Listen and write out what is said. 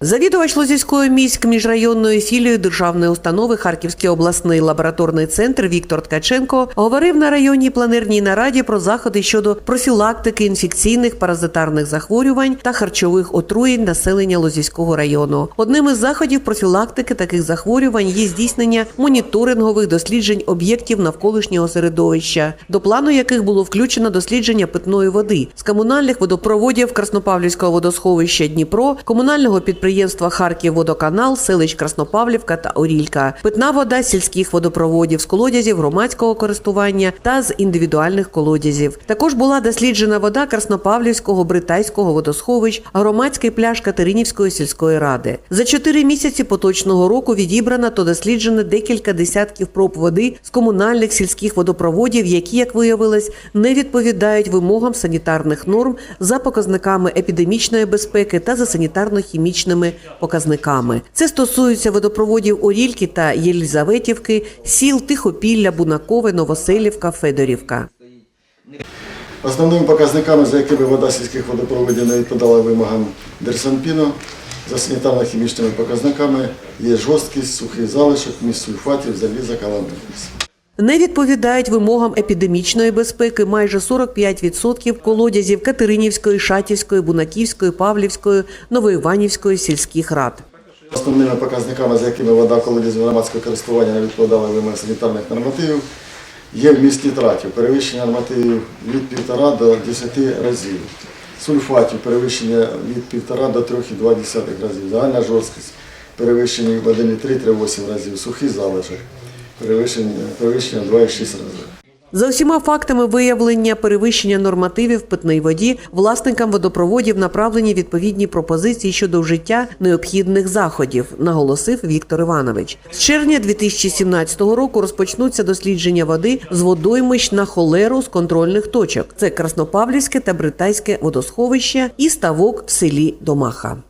Завідувач Лозівської міськ міжрайонної філії державної установи Харківський обласний лабораторний центр Віктор Ткаченко говорив на районній планерній нараді про заходи щодо профілактики інфекційних паразитарних захворювань та харчових отруєнь населення Лозівського району. Одним із заходів профілактики таких захворювань є здійснення моніторингових досліджень об'єктів навколишнього середовища, до плану яких було включено дослідження питної води з комунальних водопроводів Краснопавлівського водосховища Дніпро, комунального підприємства Харківводоканал, селищ Краснопавлівка та Орілька, питна вода сільських водопроводів, з колодязів громадського користування та з індивідуальних колодязів. Також була досліджена вода Краснопавлівського бритайського водосховищ, громадський пляж Катеринівської сільської ради. За чотири місяці поточного року відібрано та досліджено декілька десятків проб води з комунальних сільських водопроводів, які, як виявилось, не відповідають вимогам санітарних норм за показниками епідемічної безпеки та за санітарно-хімічними показниками. Це стосується водопроводів Орільки та Єлізаветівки, сіл Тихопілля, Бунакове, Новоселівка, Федорівка. Основними показниками, за якими вода сільських водопроводів не відповідала вимогам Дерсанпіно, за санітарно-хімічними показниками є жорсткість, сухий залишок, міст сульфатів, заліза, каламбурність. Не відповідають вимогам епідемічної безпеки майже 45% колодязів Катеринівської, Шатівської, Бунаківської, Павлівської, Новоіванівської сільських рад. Основними показниками, за якими вода колодязів громадського користування не відповідала вимогам санітарних нормативів, є вміст нітратів, перевищення нормативів від 1,5 до 10 разів, сульфатів, перевищення від 1,5 до 3,2 разів, загальна жорсткість, перевищення 1,3-3,8 разів, сухий залишок, перевищення, перевищення 2,6 разів. За усіма фактами виявлення перевищення нормативів в воді власникам водопроводів направлені відповідні пропозиції щодо вжиття необхідних заходів, наголосив Віктор Іванович. З червня 2017 року розпочнуться дослідження води з водоймищ на холеру з контрольних точок. Це Краснопавлівське та Бритайське водосховище і ставок в селі Домаха.